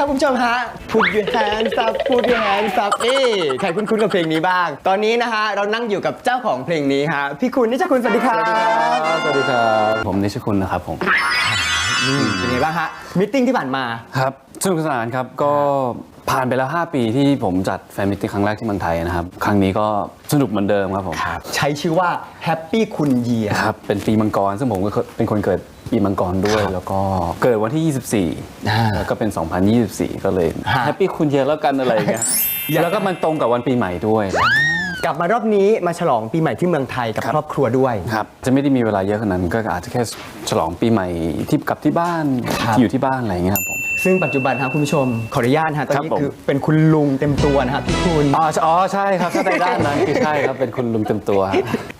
ครับคุณผู้ชมฮะ Put your hands up Put your hands up นี่ใครคุ้นๆกับเพลงนี้บ้าง ตอนนี้นะฮะเรานั่งอยู่กับเจ้าของเพลงนี้ฮะพี่คุณนิชคุณสวัสดีครับสวัสดีครับผมนิชคุณนะครับผมเป็นไงบ้างฮะมิทติ้งที่ผ่านมาครับสนุกสนานครับก็ผ่านไปแล้ว 5 ปีที่ผมจัดแฟนมิตติ้งครั้งแรกที่เมืองไทยนะครับ ครั้งนี้ก็สนุกเหมือนเดิมครับผม ใช้ชื่อว่า Happy คุณเยียครับ เป็นปีมังกร ซึ่งผมก็เป็นคนเกิด ปีมังกรด้วยแล้วก็เกิดวันที่อ่า24 แล้วก็เป็น 2024 ก็เลยฮะแฮปปี้คุณเยอะแล้วกันอะไรอย่างเงี้ยอยากแล้วก็มันตรงกับวันปีใหม่ด้วย กลับมารอบนี้มาฉลองปีใหม่ที่เมืองไทยกับครับครอบครัวด้วยครับจะไม่ได้มีเวลาเยอะขนาดนั้นก็อาจจะแค่ฉลองปีใหม่ที่กลับที่บ้านครับที่อยู่ที่บ้านอะไรอย่างเงี้ยครับผม ซึ่งปัจจุบันครับคุณผู้ชมขออนุญาตนะฮะตอนครับนี้ผม คือเป็นคุณลุงเต็มตัวนะครับพี่คุณ อ๋ออ๋อใช่ครับถ้าในด้านนั้นคือใช่ครับเป็นคุณลุงเต็มตัวฮะ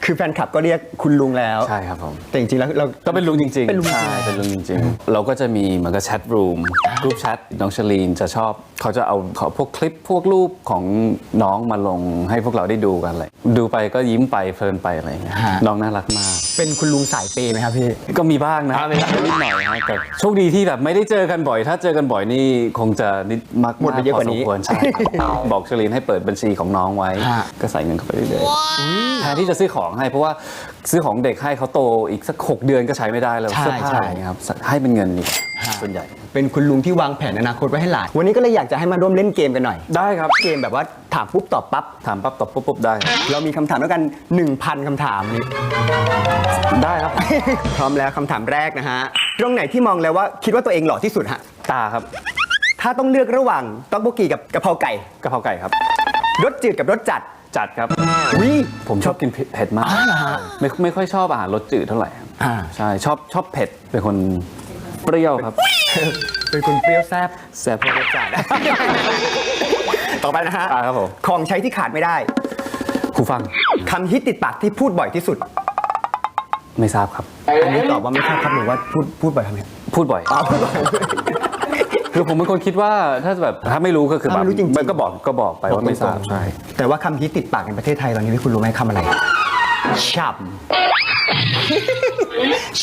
คือแฟนคลับก็เรียกคุณลุงแล้ว ใช่ครับผม แต่จริงๆแล้วเรา ก็เป็นลุงจริงๆเป็นลุงจริง ใช่เป็นลุงจริงๆ เราก็จะมีเหมือนกับแชทรูมกรุ๊ปแชทน้องชลีนจะชอบ เขาจะเอาขอพวกคลิปพวกรูปของน้องมาลงให้พวกเราได้ดูกันเลยดูไปก็ยิ้มไปเพลินไปอะไรอย่างเงี้ยน้องน่ารักมาก เป็นคุณลุงสายเปย์ไหมครับพี่ ก็มีบ้างนะนิดหน่อยนะแต่โชคดีที่แบบไม่ได้เจอกันบ่อย ถ้าเจอกันบ่อยนี่คงจะนิดมากหมดไปเยอะกว่านี้พสมควรใช่ครับบอกชลีนให้เปิดบัญชีของน้องไว้ ฮะ ก็ใส่เงินเข้าไปเรื่อยๆแทนที่จะซื้อของให้เพราะว่าซื้อของเด็กให้เขาโตอีกสักหกเดือนก็ใช้ไม่ได้แล้วใช่เสื้อผ้าใช่อะไรอย่างเงี้ยครับให้เป็นเงินดีกว่า ส่วนใหญ่ เป็นคุณลุงที่วางแผนอนาคตไว้ให้หลาน วันนี้ก็เลยอยากจะให้มาร่วมเล่นเกมกันหน่อย ได้ครับ เกมแบบว่าถามปุ๊บตอบปั๊บ ถามปั๊บตอบปุ๊บปุ๊บได้ครับเรามีคำถามแล้วกัน 1,000คำถามนี้ได้ครับ พร้อมแล้วคำถามแรกนะฮะ ตรงไหนที่มองแล้วว่าคิดว่าตัวเองหล่อที่สุดฮะ ตาครับถ้าต้องเลือกระหว่างต๊อกโบกีกับกะเพราไก่ กะเพราไก่ครับ รสจืดกับรสจัด จัดครับ วิ ผมชอบกินเผ็ดมากอ๋อเหรอฮะไม่ไม่ค่อยชอบอาหารรสจืดเท่าไหร่ครับอ่า ใช่ชอบชอบเผ็ดเป็นคน เปรี้ยวครับ เป็นคนเปรี้ยวแซ่บแซ่บรสจัดต่อไปนะฮะอ่าครับผม ของใช้ที่ขาดไม่ได้คูฟังคำฮิตติดปากที่พูดบ่อยที่สุด ไม่ทราบครับ อันนี้ตอบว่าไม่ใช่ครับหรือว่าพูดพูดบ่อยครับเนี่ยพูดบ่อยอ๋อพูดบ่อย คือผมเป็นคนคิดว่าถ้าแบบถ้าไม่รู้ก็คือถ้าไม่รู้จริงๆ มันก็บอกก็บอกไปว่าไม่ทราบใช่ แต่ว่าคำฮิตติดปากในประเทศไทยตอนนี้พี่คุณรู้ไหมคำอะไรช่ำ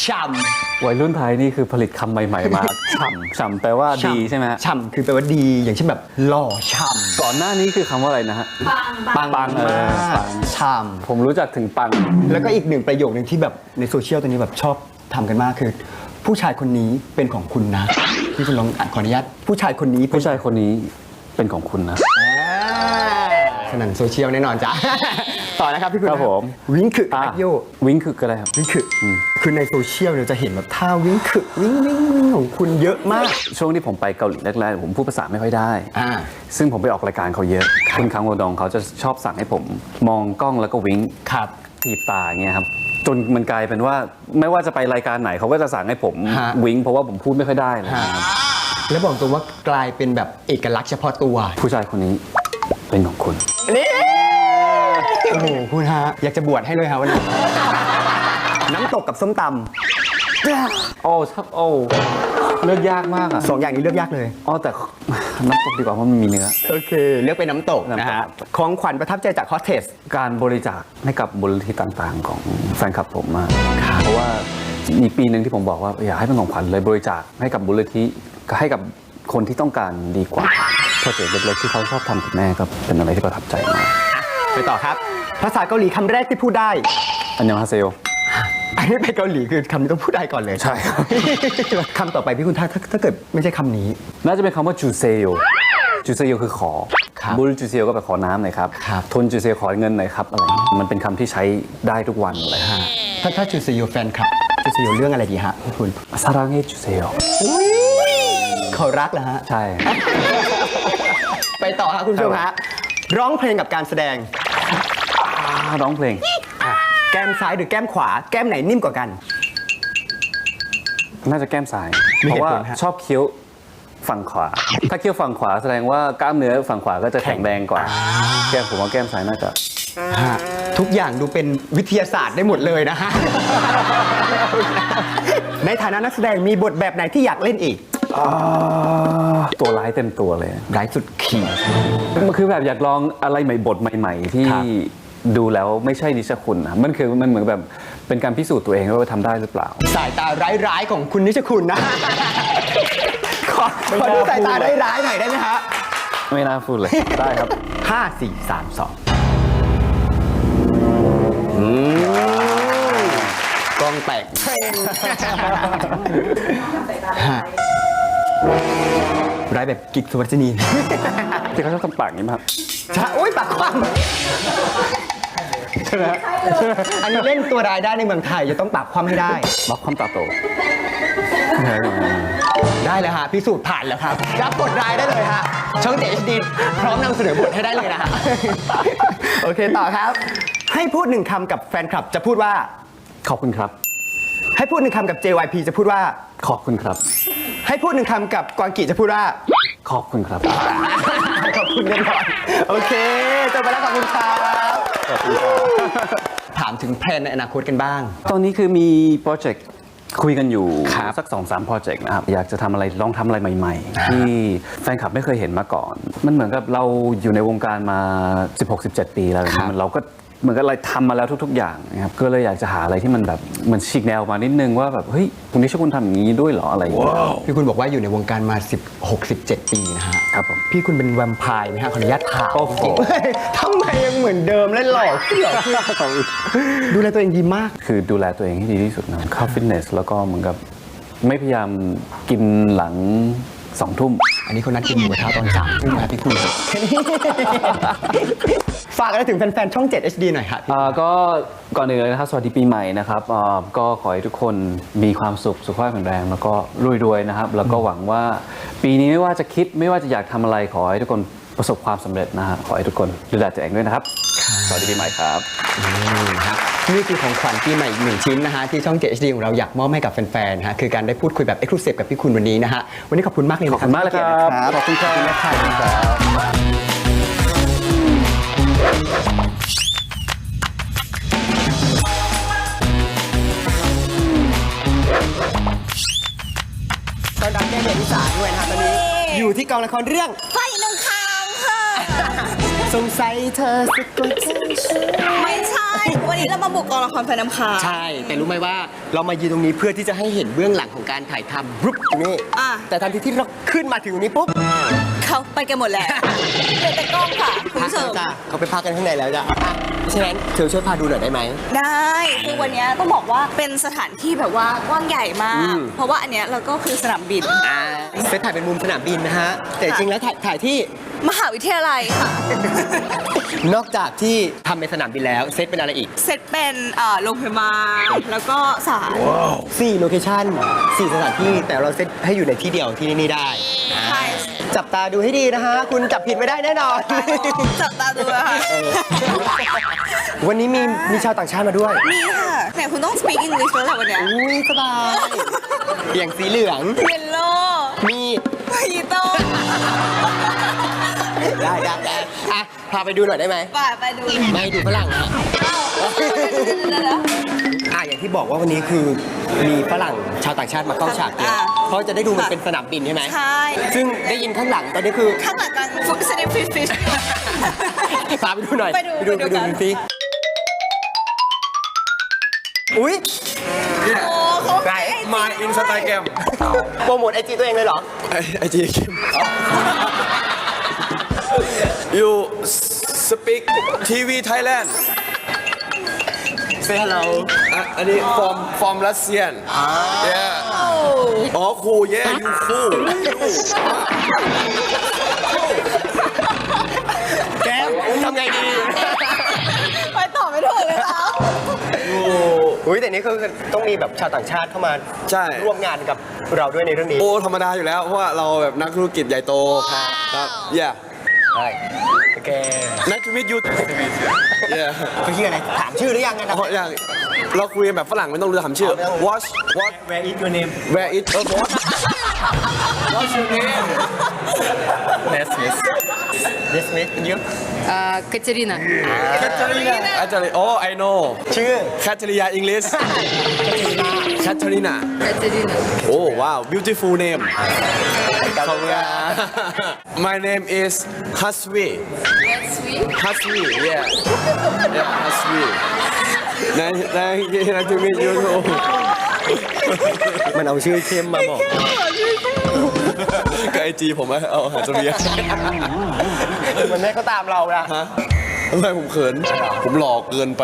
ช่ำวัยรุ่นไทยนี่คือผลิตคำใหม่ๆมาฉ่ำฉ่ำแปลว่าดีใช่ไหมฮะช่ำคือแปลว่าดี อย่างเช่นแบบหล่อช่ำก่อนหน้านี้คือคำว่าอะไรนะฮะปังปังเออมากปังช่ผมรู้จักถึงปังำแล้วก็อีกหนึ่งประโยคหนึ่งที่แบบในโซเชียลตอนนี้แบบชอบทำกันมากคือ ผู้ชายคนนี้เป็นของคุณนะพี่คุณลองอ่านขออนุญาตผู้ชายคนนี้เป็นผู้ชายคนนี้เป็นของคุณนะ อ่า สนั่นโซเชียลแน่นอนจ้ะ ต่อนะครับพี่คุณครับผม วิงคืออะอักโยวิงคือก็ได้ครับ วิงคืออคือในโซเชียลเนี่ยจะเห็นแบบท่าวิงคือวิงวิงวิงของคุณเยอะมาก ช่วงที่ผมไปเกาหลีแรกๆผมพูดภาษาไม่ค่อยได้อ่าซึ่งผมไปออกรายการเขาเยอะ คุณคังโวดองเขาจะชอบสั่งให้ผมมองกล้องแล้วก็วิงครับถีบตาอย่างเงี้ยครับจนมันกลายเป็นว่าไม่ว่าจะไปรายการไหนเขาก็จะสั่งให้ผมฮะวิงเพราะว่าผมพูดไม่ค่อยได้เลยฮะแล้วบอกตรงว่ากลายเป็นแบบเอกลักษณ์เฉพาะตัว ผู้ชายคนนี้ เป็นของคุณ นี่โอ้โหคุณฮะ อยากจะบวชให้เลยฮะวันนี้ น้ำตกกับส้มตโอ้ชักโอ้เลือกยากมากอะำสองอย่างนี้เลือกยากเลย อ๋อแต่น้ำตกดีกว่าเพราะมันมีเนื้อ โอเค เลือกเป็นน้ำตกนะน้ำตฮะกของขวัญประทับใจจากฮอตเทส การบริจาคให้กับมูลนิธิต่างๆ ของแฟนคลับผมมากเพราะว่ามีปีหนึ่งที่ผมบอกว่าอยากให้เป็นของขวัญเลยบริจาคให้กับมูลนิธิให้กับคนที่ต้องการดีกว่าโป รเจกต์เล็กๆที่เขาชอบทำกับแม่ก็เป็นอะไรที่ประทับใจมาก ไปต่อครับ ภาษาเกาหลีคำแรกที่พูดได้ อันยองฮาเซโยอันนี้ไปเกาหลีคือคำนี้ต้องพูดได้ก่อนเลยใช่ครับ คำต่อไปพี่คุณถ้าถ้าถ้าเกิดไม่ใช่คำนี้ น่าจะเป็นคำว่าจูเซโยจูเซโยคือขอครับบุลจูเซโยก็ไปขอน้ำหน่อยครับ ครับทุนจูเซโยขอเงินหน่อยครับอะไรมันเป็นคำที่ใช้ได้ทุกวันเลยฮะถ้าถ้าจูเซโยแฟนคลับจูเซโยเรื่องอะไรดีฮะพี่คุณซารังเฮจูเซโยเขารักเหรอฮะ ใช่ ไปต่อครับคุณผู้ชมฮะร้องเพลงกับการแสดงอ่าร้องเพลง แก้มซ้ายหรือแก้มขวา แก้มไหนนิ่มกว่ากัน น่าจะแก้มซ้ายมีเพเหตุราะว่าผลฮะชอบเคี้ยวฝั่งขวา ถ้าเคี้ยวฝั่งขวาแสดงว่ากล้ามเนื้อฝั่งขวาก็จะแข็งแรงกว่า แก้มผมว่าแก้มซ้ายน่าจะฮะทุกอย่างดูเป็นวิทยาศาสตร์ได้หมดเลยนะฮะ ในฐานะนักแสดงมีบทแบบไหนที่อยากเล่นอีก ตัวร้ายเต็มตัวเลย ร้ายสุดขีดมันคือแบบอยากลองอะไรใหม่บทใหม่ ๆ ที่ครับดูแล้วไม่ใช่นิชคุณนะมันคือมันเหมือนแบบเป็นการพิสูจน์ตัวเองว่าทำได้หรือเปล่า สายตาร้ายๆของคุณนิชคุณนะขขอขอดูสายตาได้ร้ายๆหน่อยได้ไหมฮะไม่น่าพูดเลย ได้ครับห้าสี่สามสองกล้องแตกเทรนฮะ ร้ายแบบกิกสวัสดีที่เขาชอบทำปากอย่างนี้ไหมครับใช่โอ้ยปากคว่ำอันนี้เล่นตัวร้ายได้ในเมืองไทย จะต้องปากคว่ำให้ได้ บล็อกความตาโตได้เลยฮะพิสูจน์ผ่านแล้วครับ รับบทร้ายได้เลยฮะช่องเจดีพร้อมนำเสนอบทให้ได้เลยนะฮะ โอเคต่อครับ ให้พูดหนึ่งคำกับแฟนคลับจะพูดว่า ขอบคุณครับ ให้พูดหนึ่งคำกับ JYP จะพูดว่า ขอบคุณครับ ให้พูดหนึ่งคำกับกวางกีจะพูดว่า ขอบคุณครับ ขอบคุณกันก่อนโอเคจบไปแล้วขอบคุณครับ ถามถึงแพลนในอนาคตกันบ้าง ตอนนี้คือมีโปรเจกต์คุยกันอยู่ครับสักสองสามโปรเจกต์นะครับ อยากจะทำอะไรลองทำอะไรใหม่ ๆ ที่แฟนคลับไม่เคยเห็นมาก่อน มันเหมือนกับเราอยู่ในวงการมา 16-17 ปีแล้วครับเราก็ เหมือนกับอะไรทำมาแล้วทุก ๆ อย่างนะครับก็เลยอยากจะหาอะไรที่มันแบบเหมือนฉีกแนวมานิดนึงว่าแบบเฮ้ยคุณนิชคุณทำอย่างนี้ด้วยเหรออะไรอย่างเงี้ยพี่คุณบอกว่าอยู่ในวงการมา16 17ปีนะฮะครับผมพี่คุณเป็นแวมไพร์ไหมฮะขออนุญาตถามโอ้โหจริงๆเฮ้ยทำไมยังเหมือนเดิมและหล่อขึ้นหล่อขึ้นดูแลตัวเองดีมาก คือดูแลตัวเองให้ดีที่สุดนะเข้าฟิตเนสแล้วก็เหมือนกับไม่พยายามกินหลัง สองทุ่ม อันนี้เขานัดกินหมูกระทะตอนสามทุ่มนะครับพี่คุณฝากอะไรถึงแฟนๆ ช่อง 7 HD หน่อยครับ อ่าก็ก่อนอื่นเลยนะครับสวัสดีปีใหม่นะครับอ่าก็ขอให้ทุกคนมีความสุขสุขภาพแข็งแรงแล้วก็รวยๆนะครับ แล้วก็หวังว่าปีนี้ไม่ว่าจะคิดไม่ว่าจะอยากทำอะไรขอให้ทุกคนประสบความสำเร็จนะฮะขอให้ทุกคนดูแลตัวเองด้วยนะครับ สวัสดีปีใหม่ครับนี่ฮะนี่คือของขวัญปีใหม่อีกหนึ่งชิ้นนะฮะที่ช่อง7 HD ของเราอยากมอบให้กับแฟนๆนะฮะคือการได้พูดคุยแบบ Exclusive กับพี่คุณวันนี้นะฮะวันนี้ขอบคุณมากเลยขนะอบคุณมากเลยครับขอบคุณครับขอบคุณครับตอนรับแก้เด็กที่สาด้วยนะฮะตอนนี้อยู่ที่กองละครเรื่องไฟหนึ่งคางค่ะ สงสัยเธอสะกดใจฉันไม่ใช่ วันนี้เรามาบุกกองละครไฟน้ำค้างใช่ แต่รู้ไหมว่าเรามายืนตรงนี้เพื่อที่จะให้เห็นเบื้องหลังของการถ่ายทำรุปนี่อะแต่ทันทีที่เราขึ้นมาถึงตรงนี้ปุ๊บเขาไปกันหมดแล้วเหลือแต่กล้องค่ะ คุณพักผู้ชแล้วม จ้ะเขาไปพักกันข้างในแล้วจ้ะอะฉะนั้นเธอช่วยพาดูหน่อยได้ไหม ได้คือวันนี้ต้องบอกว่าเป็นสถานที่แบบว่ากว้างใหญ่มาอืก ม เพราะว่าอันเนี้ยเราก็คือสนามบิน อ่าเซตถ่ายเป็นมุมสนามบินนะฮะ แต่จริงแล้วถ่ายถ่ายที่มหาวิทยาลัยค่ะ นอกจากที่ทำเป็นสนามบินแล้ว เซตเป็นอะไรอีกเซตเป็นเอ่อโรงพยาบาลแล้วก็ศาล4โลเคชั่น4สถานที่แต่เราเซตให้อยู่ในที่เดียวที่นี่ได้ ใช่จับตาดูให้ดีนะฮะ คุณจับผิดไม่ได้แน่นอน จับตาดูนะคะวันนี้มีมีชาวต่างชาติมาด้วย นี่ค่ะแหมคุณต้อง speak English แล้วแหละวันเนี้ยอุ้ยสบาย อย่างสีเหลือง เยลโล่มียีโต้ ได้ได้ได้อะพาไปดูหน่อยได้ไหมไปไปดูไม่ดูฝรั่งนะอะอย่างที่บอกว่าวันนี้คือมีฝรั่งชาวต่างชาติมาเข้าฉากเยอะอะเพราะจะได้ดูมันเป็นสนามบินใช่ไหมใช่ซึ่งได้ยินข้างหลังตอนนี้คือข้างหลังกำลังฟุกสเนปฟิชฟิชพาไปดูหน่อยไปดูไปดูไปไปดูดูกันสิอุ้ยโอ้เขาไหนมาอินสตาแกรมโปรโมทไอจีตัวเองเลยเหรอไอจีคิม you speak TV Thailand Say hello อะอันนี้ from from Russian yeah อ๋อครู yeah you ครูแก้มทำไงดีไปต่อไม่ถูกเลยค่ะอุ้ยแต่นี่คือต้องมีแบบชาวต่างชาติเข้ามาใช่ร่วมงานกับเราด้วยในเรื่องนี้ โอ้ ธรรมดาอยู่แล้ว เพราะว่าเราแบบนักธุรกิจใหญ่โต ครับ yeah ใช่โอเค nice to meet you yeah เขาชื่ออะไรถามชื่อหรือยังกันนะเพราะอย่างเราคุยกันแบบฝรั่งไม่ต้องเลือกคำชื่อ what what Where is your name where it เออ what What's your name? Yes, yes. This meet you? อ่าแคทเธอรีนา Katerina. Actually, oh, I know. ชื่อ Katerina English. Katerina. แคทเธอรีนา Oh, wow. Beautiful name. ขอบคุณครับ My name is Haswi. สวี Haswi, yeah. Yeah, Haswi. Nice, nice, nice to meet you too. มันเอาชื่อเข้มมาบอก ไอจีผมว่าเอาอาหารจเมียมันไม่เขาตามเรานะฮะทำไมผมเขิน ผมหล่อเกินไป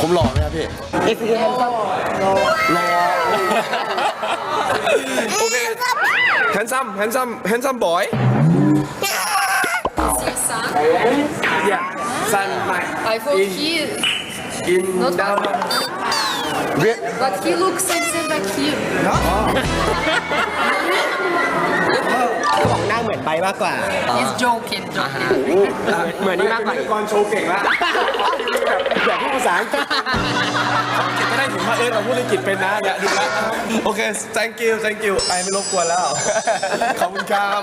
ผมหล่อไหมครับพี่ If you handsome รอโอเค handsome handsome handsome boy Your son? yeah son my I thought he, in not down but he looks same same like you. เขาบอกหน้าเหมือนใบมากกว่า He's joking, joking. เหมือนนี่มากกว่าอีก ก่อนโชว์เก่งละอยากพูดภาษาอังกฤษจะได้ถึงว่าเออเราพูดอังกฤษเป็นนะอย่าดูละโอเค thank you thank you ไอไม่รบกวนแล้ว ขอบคุณครับ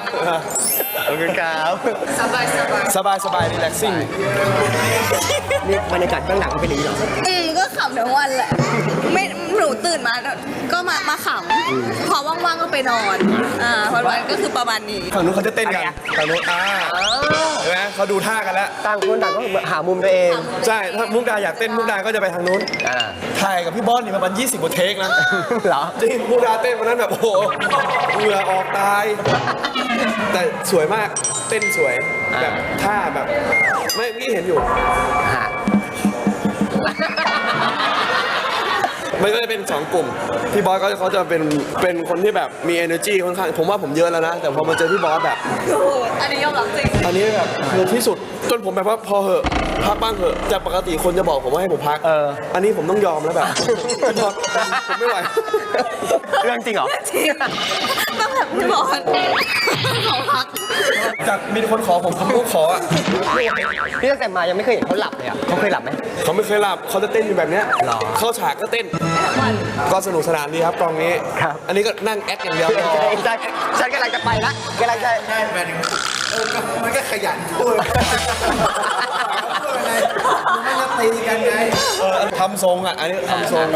ขอบคุณครับ Sabai, sabai. สบายสบาย relaxing นี่บรรยากาศข้างหลังเป็นอย่างนี้เหรอ อืมก็ขำทั้งวันแหละไม่ หนูตื่นมาก็มามาขำพอว่างๆก็ไปนอนอ่าวันๆก็คือประมาณนี้ฝั่งนู้นเขาจะเต้นกันฝั่งนู้นอ่าเห็นไหมเขาดูท่ากันแล้วต่างคนต่างก็หามุมตัวเอง ใช่ถ้ามุกดาอยากเต้นมุกดาก็จะไปทางนู้นอ่าถ่ายกับพี่บอสนี่ประมาณ20กว่าเทคนะเหรอจริงมุกดาเต้นวันนั้นแบบโอ้โหเหงื่อออกตาย แต่สวยมากเต้นสวยแบบท่าแบบ ไม่เมื่อกี้เห็นอยู่ฮะ มันก็จะเป็นสองกลุ่มพี่บอสก็เขาจะเป็นเป็นคนที่แบบมี energy ค่อนข้างผมว่าผมเยอะแล้วนะ แต่พอมาเจอพี่บอสแบบ อันนี้ยอมรับจริงอันนี้แบบคือที่สุดจนผมแบบว่าพอเหอะพักบ้างเหอะจากปกติคนจะบอกผมว่าให้ผมพักเออ อันนี้ผมต้องยอมแล้วแบบยอมผมไม่ไหว เรื่องจริงเหรอ จริง ต้องแบบพี่บอลขอพักจากมีคนขอผมผมก็ขออะพี่ตั้งแต่มายังไม่เคยเห็นเขาหลับเลยอะเขาเคยหลับไหมเขาไม่เคยหลับเขาจะเต้นอยู่แบบเนี้ยหรอเข้าฉากก็เต้น ก็สนุกสนานดีครับกองนี้ครับอันนี้ก็นั่งแอคอย่างเดียวใช่ฉันกำลังจะไปละกำลังจะมันก็ขยันพูดพูดอะ ไรมันก็ตีกันไงเออทำทรงอะ อันนี้ทำทรง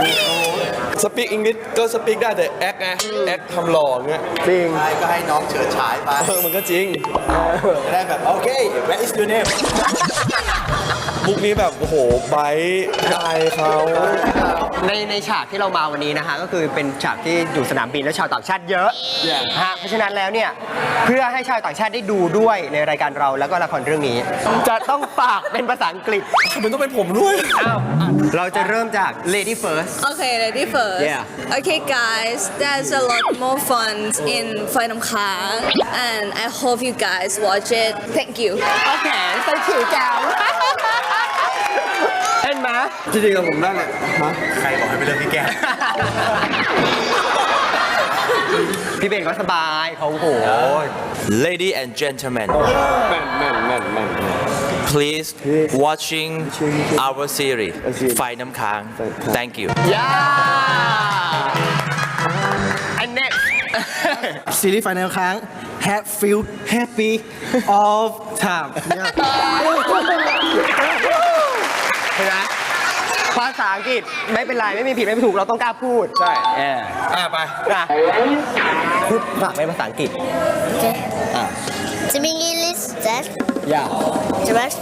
สปีกอังกฤษก็สปีกได้แต่แอคไงแอคทำหล่ออย่างเงี้ยจริง ใช่ก็ให้น้องเฉิดฉายไปเออมันก็จริง จะได้แบบโอเค where is your name มุกนี้แบบ โอ้โหไบร์ทอายเขา ในในฉากที่เรามาวันนี้นะฮะก็คือเป็นฉากที่อยู่สนามบินและชาวต่างชาติเยอะฮะเพราะฉะนั้นแล้วเนี่ยเพื่อให้ชาวต่างชาติได้ดูด้วยในรายการเราแล้วก็ละครเรื่องนี้ จะต้องฝากเป็นภาษาอังกฤษมันต้องเป็นผมด้วยอ้าวเราจะเริ่มจาก lady first Okay, ready first. Yeah. Okay, guys, there's a lot more fun in Phantom Kang, and I hope you guys watch it. Thank you. โอเคใส่ขิวแก้วเห็ นไหมจริงๆกับผมได้แหละฮะใครบอกให้ไปเรื่องพี่แก้วพี่เบนก็สบายเขาโอ้โห Lady and gentlemen, แม่นแม่นแม่นแม่น please watching our series Phai Nam Khang. Thank you. ย่า and next ซีรีส์ไฟนอลครั้ง have feel happy all time เห็นไหมภา ษาอังกฤษไม่เป็นไรไม่มีผิดไม่มีถูกเราต้องกล้าพูดใช่เอออะไปนะพูดฝากเป็นภาษาอังกฤษ Speak English, just อย่า just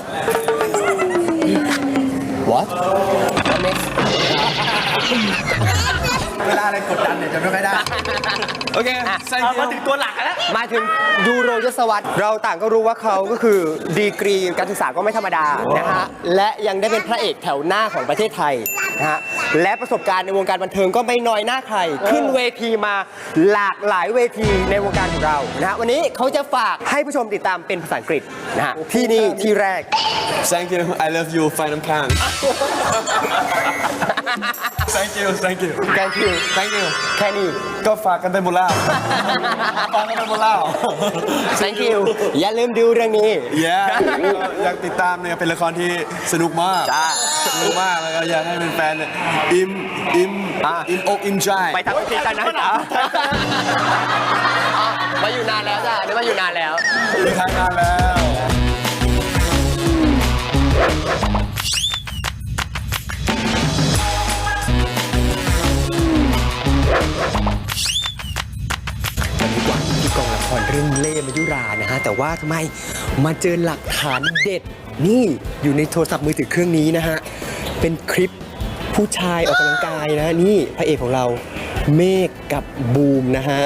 what เวลาอะไรกดดันเนี่ยจะไม่ค่อยได้ โอเค thank you มาถึงตัวหลักแล้ว มาถึงยูโรยศวรรษเราต่างก็รู้ว่าเขาก็คือดีกรีการศึกษาก็ไม่ธรรมดานะฮะและยังได้เป็นพระเอกแถวหน้าของประเทศไทยนะฮะและประสบการณ์ในวงการบันเทิงก็ไม่น้อยหน้าใคร ขึ้นเวทีมาหลากหลายเวทีในวงการของเรานะฮะวันนี้เขาจะฝากให้ผู้ชมติดตามเป็นภาษาอังกฤษนะฮะที่นี่ที่แรก thank you I love you ไฟน้ำค้าง thank you thank you thank you thank you แค่นี้ก็ฝากกันไปหมดแล้วฝากกันไปหมดแล้ว thank you อย่าลืมดูเรื่องนี้ yeah อยากติดตามเนี่ยเป็นละครที่สนุกมากจ้าสนุกมากแล้วก็อยากให้เป็นแฟนเนี่ยอิ่มอิ่มอะอิ่มอกอิ่มใจไปทำพิธีกันนะจ๊ะมาอยู่นานแล้วจ้ะได้มาอยู่นานแล้วมีทางงานแล้ว งเล่ห์มายุรานะฮะแต่ว่าทำไมมาเจอหลักฐานเด็ดนี่อยู่ในโทรศัพท์มือถือเครื่องนี้นะฮะเป็นคลิปผู้ชายออกกำลังกายนะฮะนี่พระเอกของเราเมฆกับบูมนะฮะ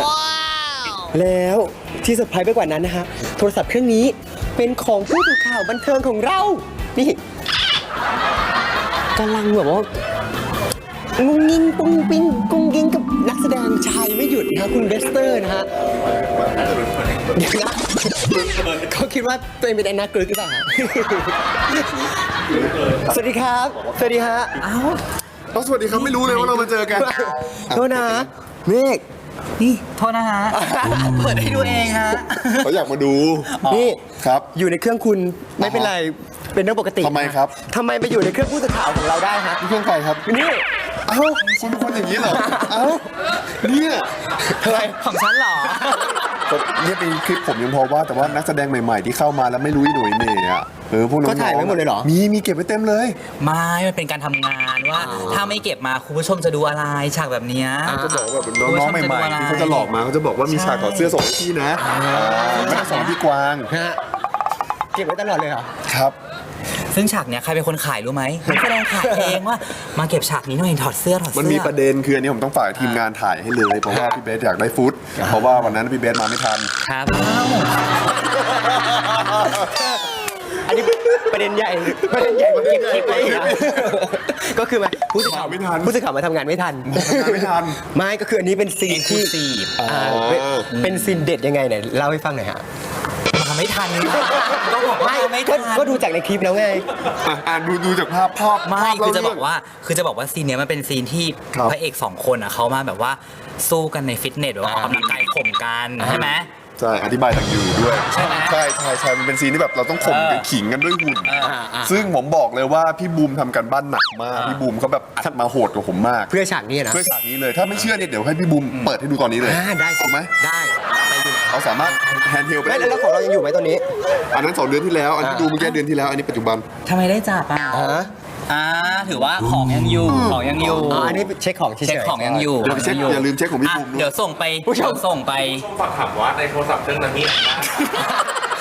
แล้วที่เซอร์ไพรส์ไปกว่านั้นนะฮะโทรศัพท์เครื่องนี้เป็นของผู้สื่อข่าวบันเทิงของเรา นี่กำลังแบบว่า งุงงิงปุ้งปิ้งกุ้งกิ้งกับนักแสดงชายไม่หยุดนะฮะคุณเบสเตอร์นะฮะเดี๋ยวนะเขาคิดว่าตัวเองเป็นแอนนากรึกหรือเปล่าฮะสวัสดีครับ สวัสดีฮะอ้าวต้องสวัสดีครับไม่รู้เลยว่าเรามาเจอกันโทษนะเมฆนี่โทษนะฮะ เปิดให้ดูเองฮะเขาอยากมาดู นี่ครับ อยู่ในเครื่องคุณไม่เป็นไร เป็นเรื่องปกติทำไมครับทำไมไปอยู่ในเครื่องผู้สื่อข่าวของเราได้ฮะนี่เครื่องใครครับนี่ เอ้าคุณเป็นคนอย่างนี้เหรอ เอ้าเนี่ยอะไร ของฉันเหรอก็เนี่ยเป็นคลิปผมยังพอว่าแต่ว่านักแสดงใหม่ๆ ที่เข้ามาแล้วไม่รู้อีหน่วยเหน่อะเออพวกน้องๆก็ถ่ายไว้หมดเลยเหรอ มีมีเก็บไว้เต็มเลย ไม่มันเป็นการทำงานว่า ถ้าไม่เก็บมาคุณผู้ชมจะดูอะไรฉากแบบเนี้ย ก็บอกว่าแบบน้องๆใหม่ๆที่เขาจะหลอกมาเขาจะบอกว่ามีฉากถอดเสื้อส่งให้พี่นะไม่ได้สอนพี่กวางฮะเก็บไว้ตลอดเลยเหรอ ครับ ซึ่งฉากเนี้ยใครเป็นคนขายรู้ไหมนักแสดงขายเองว่ามาเก็บฉากนี้หน่อยถอดเสื้อถอดเสื้อ มันมีประเด็นคืออันนี้ผมต้องฝากทีมงานถ่ายให้เลยเพราะว่าพี่เบสอยากได้ฟุตเพราะว่าวันนั้นพี่เบสมาไม่ทัน ครับ อันนี้ประเด็นใหญ่ประเด็นใหญ่กว่าเก็บคลิปเลยอีกนะก็คือมาผู้สื่อข่าวมาไม่ทันผู้สื่อข่าวมาทำงานไม่ทันทำงานไม่ทัน ไม่ก็คืออันนี้เป็นซีนที่ Exclusive อ่าเป็นเป็นซีนเด็ดยังไงเนี่ยเล่าให้ฟังหน่อยฮะมา ไม่ทันก็บอกว่าไม่ก็ทัน ก็ดูจากในคลิปแล้วไง อะอ่านดูดูจากภาพภาพไม่ภาพคือจะเล่าบอกว่าคือจะบอกว่าซีนเนี้ยมันเป็นซีนที่ครับพระเอกสองคนอะเขามาแบบว่าสู้กันในฟิตเนสแบบว่าออกกำลังกายข่มกันใช่ไหม ใช่อธิบายต่างอยู่ด้วยใช่ไหมใช่ใช่ใช่มันเป็นซีนที่แบบเราต้องข่มเออ กันขิงกันด้วยหุ่นอ่าอ่าซึ่งผมบอกเลยว่าพี่บูมทำกันบ้านหนักมาก พี่บูมเขาแบบอัดมาโหดกว่าผมมากเพื่อฉากนี้นะเพื่อฉากนี้เลย ถ้าไม่เชื่อเนี่ยเดี๋ยวให้พี่บูมเปิดให้ดูตอนนี้เลยอ่าได้สิเอาไหมได้ไปอยู่ไหน เราสามารถแฮนด์เฮลไปไม่ได้แล้วของเรายังอยู่ไหมตอนนี้อันนั้นสองเดือนที่แล้ว อันที่อ่าดูเมื่อกี้เดือนที่แล้ว อันนี้ปัจจุบัน ทำไมได้จับอะอ่าอ่าถือว่าของยังอยู่ของยังอยู่อ๋ออันนี้เช็คของเฉยๆ เช็คของยังอยู่เดี๋ยวไปเช็คอย่าลืมเช็คของพี่อะบูมด้วยเดี๋ยวส่งไปผู้ชม เดี๋ยวส่งไป ฝากถามว่าในโทรศัพท์เครื่องนั้นมีอะไรบ้าง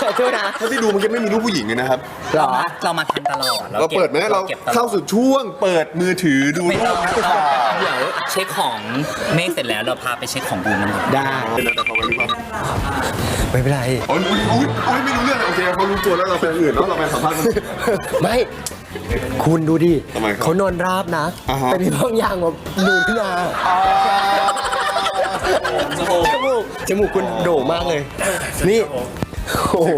ขอโทษนะถ้าที่ดูเมื่อกี้ไม่มีรูปผู้หญิงเลยนะครับ หรอเรามาทันตลอดเราเปิดไหมเราก็บตลอเข้าสู่ช่วงเปิดมือถือดูไม่รูต้อปงนักเราข่าวเดี๋ยวเช็คของเมฆเสร็จแล้วเราพาไปเช็คของบูมกันก่อนได้เป็นแต่เขาไว้หรือเปล่าไม่เป็นไรโอ้ยอุ๊ยอุ๊ยอุ๊ยไม่รู้เรื่องเลยโอเคเขารู้ตัวแล้วเราเป็นอย่างอื่นแล้วเราไปสัมภาษณ์มันไม่ คุณดูดิทำไมครับเขานอนราบนะ อ่าฮะ แต่มีบางอย่างแบบนูนขึ้นมาจมูกจมูกคุณโด่งมากเลย นี่ โอ้โห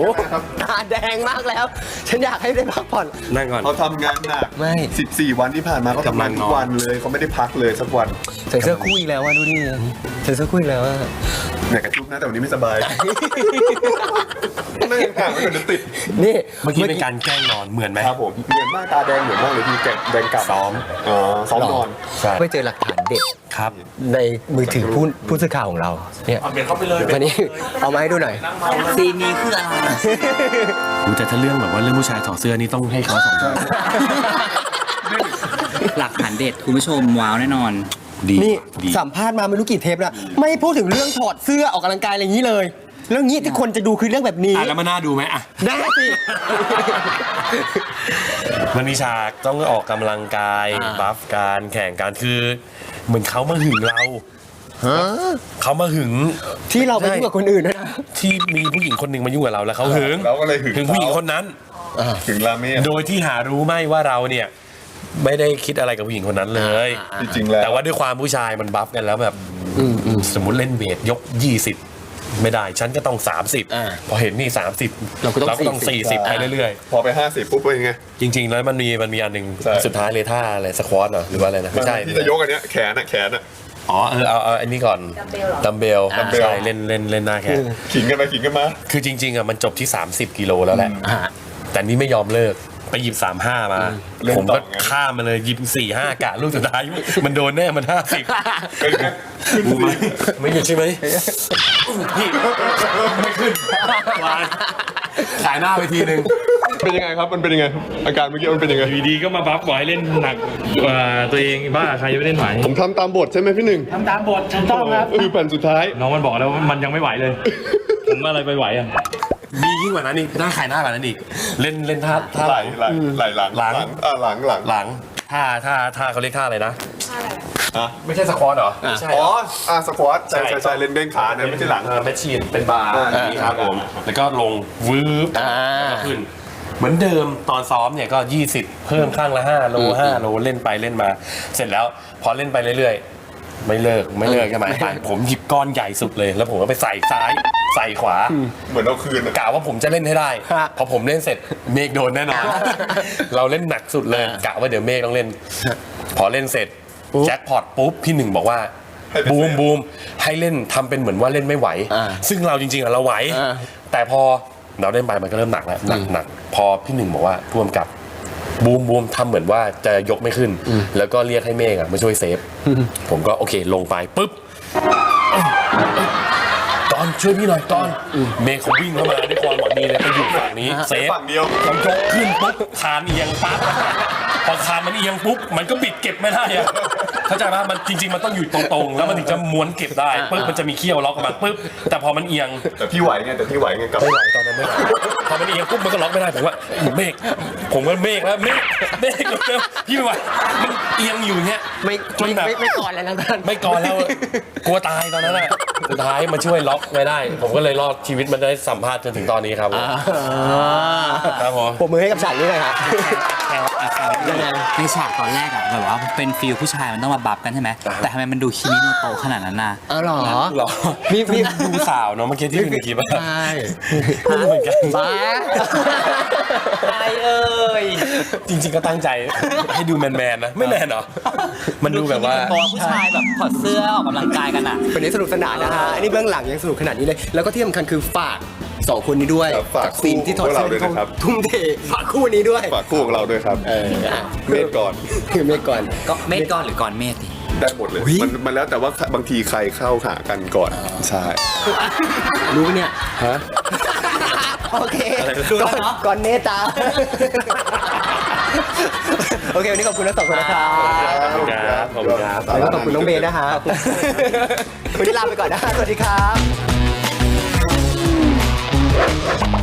ตาแดงมากแล้ว ฉันอยากให้ได้พักผ่อน นั่งก่อน เขาทำงานหนักไม่ 14 วันที่ผ่านมาเขาทำงานทุกวันเลยเขาไม่ได้พักเลยสักวันใส่เสื้อคู่อีกแล้วอะดูดิใส่เสื้อคู่อีกแล้วอะเนี่ยกระชุบนะแต่วันนี้ไม่สบาย นั่งห่างๆมันเดี๋ยวติดนี่เมื่อกี้เป็นการแกล้งนอนเหมือนไหมครับผมเหมือนมากตาแดงเหมือนมากเลยพี่แกงแดงกลับซ้อมอ๋อซ้อมนอนใช่ไม่เจอหลักฐานเด็ดครับในมือถือผู้ผู้สื่อข่าวของเราเนี่ยเอาเปลี่ยนเข้าไปเลยวันนี้เอามาให้ดูหน่อยซีนนี้คืออะไรอูแต่ถ้าเรื่องแบบว่าเรื่องผู้ชายถอดเสื้อนี่ต้องให้เขาสองคนหลักฐานเด็ดคุณผู้ชมว้าวแน่นอน ดีนี่ดีสัมภาษณ์มาไม่รู้กี่เทปแล้วไม่พูดถึงเรื่องถอดเสื้อออกกำลังกายอะไรอย่างนี้เลยเรื่องนี้ที่คนจะดูคือเรื่องแบบนี้อะแล้วมันน่าดูไหมอะได้สิ มันมีฉากต้องออกกำลังกายอ่าบัฟการแข่งการคือ เหมือนเขามาหึงเรา เขามาหึงที่เราไปยุ่งกับคนอื่นด้วยนะที่มีผู้หญิงคนหนึ่งมายุ่งกับเราแล้วเขาหึงเราก็เลยหึงถึงผู้หญิงเขาคนนั้นถึงราเมศโดยที่หารู้ไหมว่าเราเนี่ยไม่ได้คิดอะไรกับผู้หญิงคนนั้นเลย จริงๆแล้วแต่ว่าด้วยความผู้ชายมันบัฟกันแล้วแบบสมมติเล่นเวทยก 20 ไม่ได้ ฉันก็ต้องอ่า30 พอเห็นนี่ 30 เราก็ต้อง 40 40ไปเรื่อยพอไป 50 ปุ๊บเป็นยังไงๆจริง ๆ แล้วมันมีมันมีอันหนึ่งใช่สุดท้ายเลยท่าอะไรสควอตเหรอหรือว่าอะไรนะ ไม่ใช่ที่จะยกอันเนี้ยแขนอะแขนอะ อ๋อเออเอาเอาอันนี้ก่อนดัมเบลดัมเบล ใช่เล่นเล่นเล่นหน้าแขนขิงกันไปขิงกันมา คือจริง ๆอะมันจบที่ 30 กิโลแล้วแหละ อ่า แต่นี่ไม่ยอมเลิกไปหยิบ35มา เล่นผมต่ก็อไง ข้ามมาเลยหยิบ4 5กะลูกสุดท้าย มันโดนแน่มัน50เป็นไงขึ้นไม่สิไม่หยุดใช่ไหมพี่ไม่ขึ้นวางขายหน้าไปทีนึง เป็นยังไงครับ มันเป็นยังไงอาการเมื่อกี้มันเป็นยังไง อยู่ดีก็มาบัฟบอกให้เล่นหนักกว่าตัวเองบ้าใครจะไปเล่นไหวผมทำตามบทใช่ไหมพี่หนึ่งทำตามบทถูกต้องครับ คือแผ่นสุดท้าย น้องมันบอกแล้วว่ามันยังไม่ไหวเลย ผมอะไรไปไหวอะมียิ่งกว่านั้นอีกหน้าขายหน้ากว่านั้นอีก เล่นเล่นท่าท่าไหลไหลไหลหลังหลังอ่าหลังหลังหลังท่าท่าท่าเขาเรียกท่าอะไรนะไม่ใช่สควอตเหรออะใช่อ๋อเหรออะสควอตใช่ใช่ใช่เล่นเด้งขาเนี่ยไม่ใช่หลังเออแมชชีนเป็นบาร์อย่างนี้ครับผมแล้วก็ลงวืบอ่าแล้วก็ขึ้น เหมือนเดิมตอนซ้อมเนี่ยก็ 20 เพิ่มข้างละ5โล5โลเล่นไปเล่นมา เสร็จแล้วพอเล่นไปเรื่อยๆ ไม่เลิกไม่เลิกใช่ไหมไปผมหยิบก้อนใหญ่สุดเลย แล้วผมก็ไปใส่ซ้ายใส่ขวา เหมือนเอาคืนอะ กะว่าผมจะเล่นให้ได้ ฮะ พอผมเล่นเสร็จเมฆโดนแน่นอน เราเล่นหนักสุดเลยกะว่าเดี๋ยวเมฆต้องเล่น พอเล่นเสร็จแจ็คพอตปุ๊บพี่หนึ่งบอกว่าให้เป็นบูเซมฟบูมให้เล่นทำเป็นเหมือนว่าเล่นไม่ไหว อ่าซึ่งเราจริงๆอะเราไหว อ่าแต่พอ เราเล่นไปมันก็เริ่มหนักแล้วหนักหนักพอพี่หนึ่งบอกว่าพ่วงกับบูมบูมทำเหมือนว่าจะยกไม่ขึ้น แล้วก็เรียกให้เมฆอะมาช่วยเซฟ ผมก็โอเคลงไปปุ๊บตอนช่วยพี่หน่อยตอน เมย์เขาวิ่งเข้ามาด้วยความหวังดีเลยไปอยู่ฝั่งนี้เซฟฝั่งเดียวเขายกขึ้นปุ๊บคานเอียงปั๊บพอคานมันเอียงปุ๊บมันก็บิดเก็บไม่ได้อะ เข้าใจป่ะมันจริง ๆ มันต้องอยู่ตรงๆ แล้วมันถึงจะม้วนเก็บได้ปุ๊บมันจะมีเขี้ยวล็อกออกมาปุ๊บแต่พอมันเอียงแต่พี่ไหวไงแต่พี่ไหวไงกลับไม่ไหวตอนนั้นไม่ไหว พอมันเอียงปุ๊บมันก็ล็อกไม่ได้ผมว่าเมฆผมก็เมฆแล้วเมฆเมฆเร็วๆพี่ไม่ไหวมันเอียงอยู่อย่างเงี้ยไม่จนไม่แบบไม่ก่อนแล้วนะท่านไม่ก่อนแล้วกลัวตายตอนนั้นแหละสุดท้ายมาช่วยล็อกไว้ได้ ผมก็เลยรอดชีวิตมันได้สัมภาษณ์จนถึงตอนนี้ครับผมครับผมปรบมือให้กับฉากนี้เลยครับยังไงในฉากตอนแรกอะแบบว่าเป็นฟิลผู้ชายมันต้องมาบับกันใช่ไหมแต่ทำไมมันดูคิมิโนโตขนาดนั้นน่ะอ๋อหรอหรอมีมีดูสาวเนาะเมื่อกี้ที่เป็นในคลิปอะใช่ไม่รู้เหมือนกันบ้าใช่เอ้ยจริง ๆ ก็ตั้งใจ ให้ดูแมนๆนะ ไม่แมนเหรอ มันดูแบบว่าคิมิโนโตะผู้ชายแบบถอดเสื้อออกกำลังกายกันอะเป็นนี้สนุกสนานนะฮะ อันนี้เบื้องหลังยังสนุกขนาดนี้เลย แล้วก็ที่สำคัญคือฝากสองคนนี้ด้วยครับฝากจากซีนที่ถอดคู่เสื้พวกเราด้วยนะครับ ทุ่มเทฝากคู่นี้ด้วยฝากคู่ของเราด้วยครับ เอออะเมฆก่อน คือเมฆก่อน ก็เมฆก้อนหรือก้อนเมฆดิได้หมดเลย อุ๊ย มันมันแล้วแต่ว่าบางทีใครเข้าหากันก่อน ใช่ รู้ปะเนี่ยฮะ โอเคดูแล้วเนอะ ก่อนเนตา โอเค วันนี้ขอบคุณทั้งสองคนนะครับขอบคุณครับขอบคุณขอบคุณน้องเบนนะฮะวันนี้ลาไปก่อนนะะสวัสดีครับ